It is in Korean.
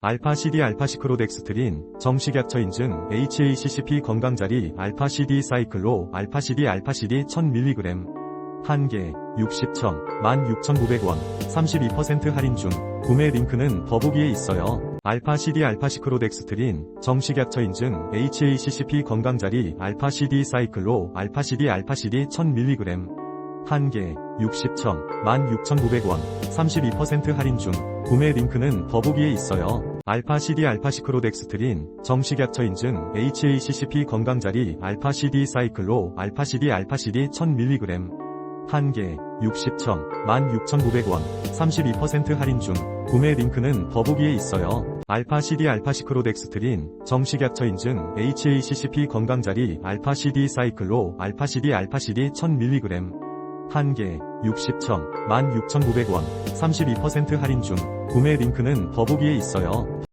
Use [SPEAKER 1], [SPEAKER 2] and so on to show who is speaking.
[SPEAKER 1] 알파 CD 알파 시크로덱스트린 정식 약처 인증 HACCP 건강자리 알파 CD 사이클로 알파 CD 알파 CD 1000mg 1개 60청 16,900원 32% 할인 중 구매 링크는 더보기에 있어요. 알파 CD 알파 시크로덱스트린 정식 약처 인증 HACCP 건강자리 알파 CD 사이클로 알파 CD 알파 CD 1000mg 1개 60청 16,900원 32% 할인 중 구매 링크는 더보기에 있어요. 알파 CD 알파 시크로덱스트린 정식 약처 인증 HACCP 건강자리 알파 CD 사이클로 알파 CD 알파 CD 1000mg 1개 60청 16,900원 32% 할인 중. 구매 링크는 더보기에 있어요. 알파 CD 알파 시크로덱스트린 정식 약처 인증 HACCP 건강자리 알파 CD 사이클로 알파 CD 알파 CD 1000mg 1개 60청 16,900원 32% 할인 중 구매 링크는 더보기에 있어요.